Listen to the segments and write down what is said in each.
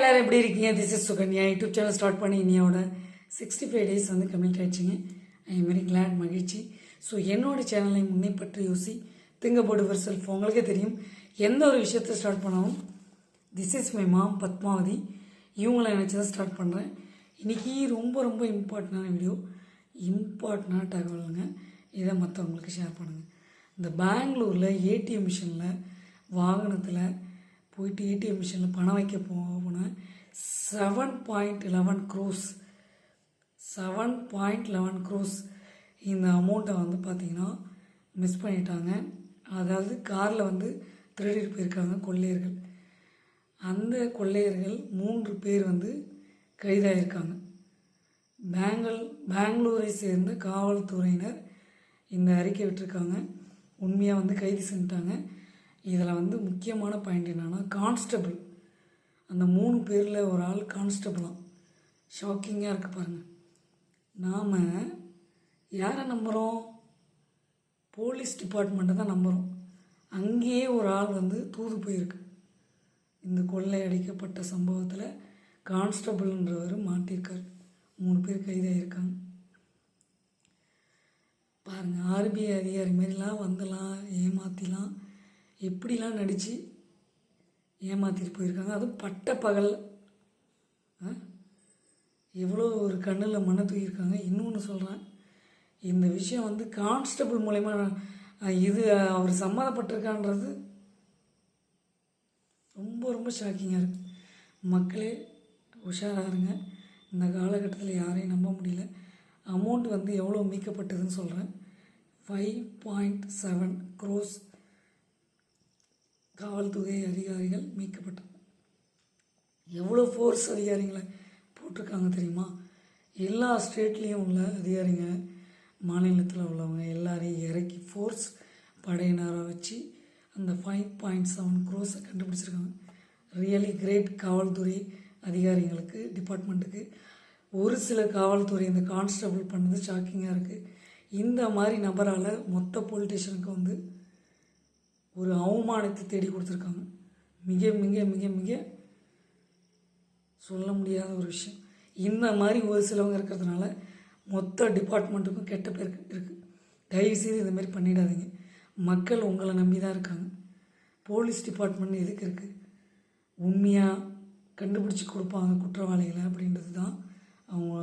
எல்லாரும் எப்படி இருக்கீங்க? This is Sukanya YouTube channel start பண்ணி இனியோட சிக்ஸ்டி ஃபைவ் டேஸ் வந்து கம்ப்ளீட் ஆயிடுச்சுங்க. ஐ வெரி கிளாட் மகிழ்ச்சி. ஸோ என்னோட சேனலை முன்னே பற்றி யோசி திங்க போடுவர் செல்ஃப் உங்களுக்கே தெரியும். எந்த ஒரு விஷயத்தை ஸ்டார்ட் பண்ணாலும் this is my mom Padmavathi. இவங்களை நினச்சி தான் ஸ்டார்ட் பண்ணுறேன் இன்றைக்கி ரொம்ப ரொம்ப இம்பார்ட்டண்டான வீடியோ இம்பார்ட்டண்டான தகவலுங்க. இதை மற்றவங்களுக்கு ஷேர் பண்ணுங்கள் இந்த பெங்களூரில் ஏடிஎம் மிஷினில் வாகனத்தில் போயிட்டு ஏடிஎம் மிஷினில் பணம் வைக்க மூணு seven point eleven crores seven point eleven crores இந்த அமௌண்ட்டை வந்து பார்த்திங்கன்னா மிஸ் பண்ணிட்டாங்க. அதாவது காரில் வந்து திருடிட்டு போயிருக்காங்க கொள்ளையர்கள். அந்த கொள்ளையர்கள் மூன்று பேர் வந்து கைதாகியிருக்காங்க பேங்கல் பெங்களூரை சேர்ந்த காவல்துறையினர் இந்த அறிக்கை விட்டுருக்காங்க. உண்மையாக வந்து கைது செஞ்சிட்டாங்க. இதில் வந்து முக்கியமான பாயிண்ட் என்னென்னா கான்ஸ்டபிள் அந்த மூணு பேரில் ஒரு ஆள் கான்ஸ்டபிளாம் ஷாக்கிங்காக இருக்குது பாருங்கள் நாம் யாரை நம்புகிறோம் போலீஸ் டிபார்ட்மெண்ட்டை தான் நம்புகிறோம் அங்கேயே ஒரு ஆள் வந்து தூது போயிருக்கு. இந்த கொள்ளை அடிக்கப்பட்ட சம்பவத்தில் கான்ஸ்டபிள்ன்றவர் மாட்டியிருக்கார் மூணு பேர் கைதாகியிருக்காங்க பாருங்கள் ஆர்பிஐ அதிகாரி மாதிரிலாம் வந்துலாம் ஏமாற்றிலாம் எப்படிலாம் நடித்து ஏமாற்றிட்டு போயிருக்காங்க. அதுவும் பட்ட பகல். எவ்வளோ ஒரு கண்ணில் மன தூக்கியிருக்காங்க. இன்னொன்று சொல்கிறேன் இந்த விஷயம் வந்து கான்ஸ்டபிள் மூலயமா இது அவர் சம்மதப்பட்டிருக்கான்றது ரொம்ப ரொம்ப ஷாக்கிங்காக இருக்குது மக்களே உஷாராக இருங்க. இந்த காலகட்டத்தில் யாரையும் நம்ப முடியல. அமௌண்ட் வந்து எவ்வளோ மீட்கப்பட்டதுன்னு சொல்கிறேன் ஃபைவ் பாயிண்ட் செவன் க்ரோஸ் காவல்துறை அதிகாரிகள் மீட்கப்பட்டனர். எவ்வளோ ஃபோர்ஸ் அதிகாரிகளை போட்டிருக்காங்க தெரியுமா? எல்லா ஸ்டேட்லேயும் உள்ள அதிகாரிங்க மாநிலத்தில் உள்ளவங்க எல்லாரையும் இறக்கி ஃபோர்ஸ் படையினராக வச்சு அந்த ஃபைவ் பாயிண்ட் செவன் க்ரோஸை கண்டுபிடிச்சிருக்காங்க. ரியலி கிரேட் காவல்துறை அதிகாரிங்களுக்கு டிபார்ட்மெண்ட்டுக்கு ஒரு சில காவல்துறை இந்த கான்ஸ்டபிள் பண்ணது ஷாக்கிங்காக இருக்குது இந்த மாதிரி நபரால் மொத்த போலீஸ் ஸ்டேஷனுக்கு வந்து ஒரு அவமானத்தை தேடி கொடுத்துருக்காங்க. மிக மிக மிக மிக சொல்ல முடியாத ஒரு விஷயம். இந்த மாதிரி ஒரு சிலவங்க இருக்கிறதுனால மொத்த டிபார்ட்மெண்ட்டுக்கும் கெட்ட பேர் இருக்குது தயவுசெய்து இந்த மாதிரி பண்ணிடாதீங்க. மக்கள் உங்களை நம்பி தான் இருக்காங்க. போலீஸ் டிபார்ட்மெண்ட் எதுக்கு இருக்குது உண்மையாக கண்டுபிடிச்சி கொடுப்பாங்க குற்றவாளிகளை அப்படின்றது தான் அவங்க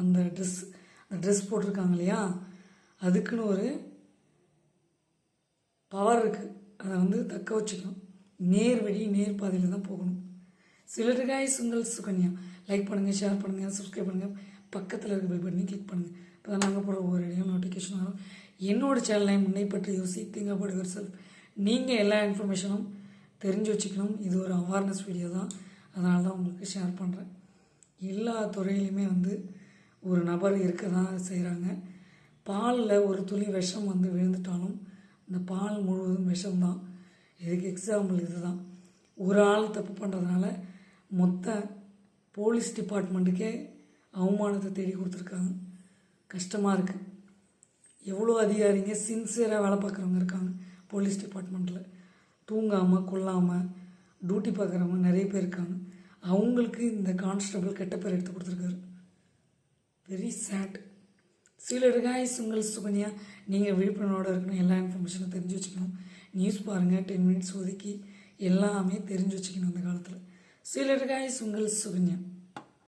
அந்த ட்ரெஸ் அந்த ட்ரெஸ் போட்டிருக்காங்க இல்லையா? அதுக்குன்னு ஒரு பவர் இருக்குது அதை வந்து தக்க வச்சுக்கணும். நேர் வழி நேர் பாதையில் தான் போகணும். சிலர் காய்ஸ் உங்கள் சுகன்யா. லைக் பண்ணுங்கள் ஷேர் பண்ணுங்கள் சப்ஸ்கிரைப் பண்ணுங்கள் பக்கத்தில் இருக்க பெல் பண்ணி கிளிக் பண்ணுங்கள் இப்போ தான் நாங்கள் போகிற ஒவ்வொரு இடையும் நோட்டிஃபிகேஷன் வரும். என்னோட சேனலை முன்னை பற்றி யோசி திங்க அபவுட் யுவர் செல்ஃப் நீங்கள் எல்லா இன்ஃபர்மேஷனும் தெரிஞ்சு வச்சுக்கணும். இது ஒரு அவேர்னஸ் வீடியோ தான். அதனால தான் உங்களுக்கு ஷேர் பண்ணுறேன் எல்லா துறையிலையுமே வந்து ஒரு நபர் இருக்க தான் செய்கிறாங்க பாலில் ஒரு துளி விஷம் வந்து விழுந்துட்டாலும் இந்த பால் முழுவதும் விஷம்தான். இதுக்கு எக்ஸாம்பிள் இதுதான். ஒரு ஆள் தப்பு பண்ணுறதுனால மொத்த போலீஸ் டிபார்ட்மெண்ட்டுக்கே அவமானத்தை தேடி கொடுத்துருக்காங்க. கஷ்டமாக இருக்குது எவ்வளோ அதிகாரிங்க சின்சியராக வேலை பார்க்குறவங்க இருக்காங்க போலீஸ் டிபார்ட்மெண்ட்டில் தூங்காமல் கொல்லாமல் டியூட்டி பார்க்குறவங்க நிறைய பேர் இருக்காங்க. அவங்களுக்கு இந்த கான்ஸ்டபிள் கெட்ட பேர் எடுத்து கொடுத்துருக்காரு. வெரி சேட் சீலர் காய்ஸ் உங்கள் சுகன்யா நீங்கள் விழிப்புணர்வோடு இருக்கணும். எல்லா இன்ஃபர்மேஷனும் தெரிஞ்சு வச்சுக்கணும். நியூஸ் பாருங்கள் டென் மினிட்ஸ் ஒதுக்கி எல்லாமே தெரிஞ்சு வச்சுக்கணும் இந்த காலத்தில். சீலர் காய்ஸ் உங்கள் சுகன்யா